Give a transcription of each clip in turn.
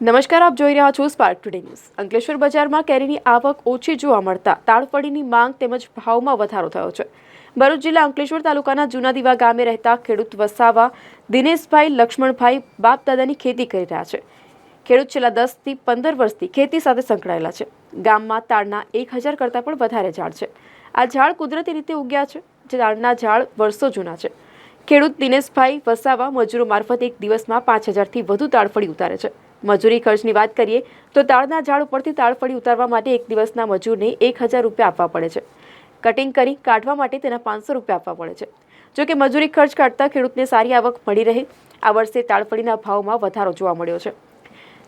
નમસ્કાર, આપ જોઈ રહ્યા છો સ્પાર્ક ટુડે ન્યૂઝ અંકલેશ્વર બજારમાં કેરીની આવક ઓછી જોવા મળતા તાળફળીની માંગ તેમજ ભાવમાં વધારો થયો છે. ભરૂચ જિલ્લા અંકલેશ્વર તાલુકાના જૂના દીવા ગામે રહેતા ખેડૂત વસાવા દિનેશભાઈ લક્ષ્મણભાઈ બાપ દાદાની ખેતી કરી રહ્યા છે. ખેડૂત છેલ્લા દસથી પંદર વર્ષથી ખેતી સાથે સંકળાયેલા છે. ગામમાં તાળના એક હજાર કરતાં પણ વધારે ઝાડ છે. આ ઝાડ કુદરતી રીતે ઉગ્યા છે, જે તાળના ઝાડ વર્ષો જૂના છે. ખેડૂત દિનેશભાઈ વસાવા મજૂરો મારફત એક દિવસમાં પાંચ હજારથી વધુ તાળફળી ઉતારે છે. મજૂરી ખર્ચની વાત કરીએ, તો તાળના ઝાડ ઉપરથી તાળફળી ઉતારવા માટે એક દિવસના મજૂરને એક હજાર રૂપિયા આપવા પડે છે. કટિંગ કરી કાઢવા માટે તેના પાંચસો રૂપિયા આપવા પડે છે. જો કે મજૂરી ખર્ચ કાઢતા ખેડૂતને સારી આવક મળી રહે, આ વર્ષે તાળફળીના ભાવમાં વધારો જોવા મળ્યો છે.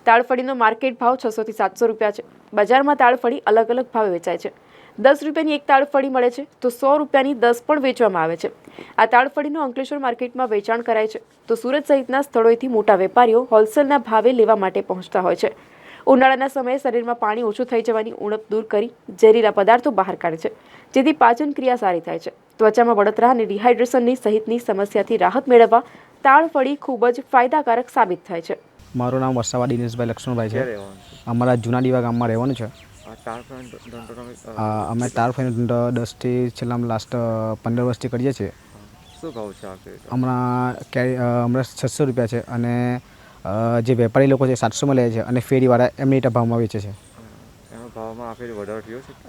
તાળફળીનો માર્કેટ ભાવ છસોથી સાતસો રૂપિયા છે. બજારમાં તાળફળી અલગ અલગ ભાવે વેચાય છે. દસ રૂપિયાની એક તાળફળી મળે છે, તો સો રૂપિયાની દસ પણ વેચવામાં આવે છે. આ તાળફળીનું અંકલેશ્વર માર્કેટમાં વેચાણ કરાય છે, તો સુરત સહિતના સ્થળોએથી મોટા વેપારીઓ હોલસેલના ભાવે લેવા માટે પહોંચતા હોય છે. ઉનાળાના સમયે શરીરમાં પાણી ઓછું થઈ જવાની ઉણપ દૂર કરી ઝેરીલા પદાર્થો બહાર કાઢે છે, જેથી પાચન ક્રિયા સારી થાય છે. ત્વચામાં બળતરા અને રિહાઇડ્રેશનની સહિતની સમસ્યાથી રાહત મેળવવા તાળફળી ખૂબ જ ફાયદાકારક સાબિત થાય છે. મારું નામ વસાવા દિનેશભાઈ લક્ષ્મણભાઈ છે. અમારા જૂના દીવા ગામમાં રહેવાનું છે. અમે તાર ફાઈન દસથી છેલ્લા લાસ્ટ પંદર વર્ષથી કરીએ છીએ. શું ભાવ છે હમણાં કેરી હમણાં છસો રૂપિયા છે અને જે વેપારી લોકો છે સાતસોમાં લે છે અને ફેરીવાળા એમની ભાવમાં વેચે છે.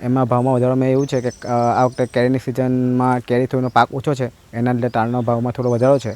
એમાં ભાવમાં વધારામાં એવું છે કે આ વખતે કેરીની સિઝનમાં કેરી થોડીનો પાક ઓછો છે એના લીધે તાળના ભાવમાં થોડો વધારો છે.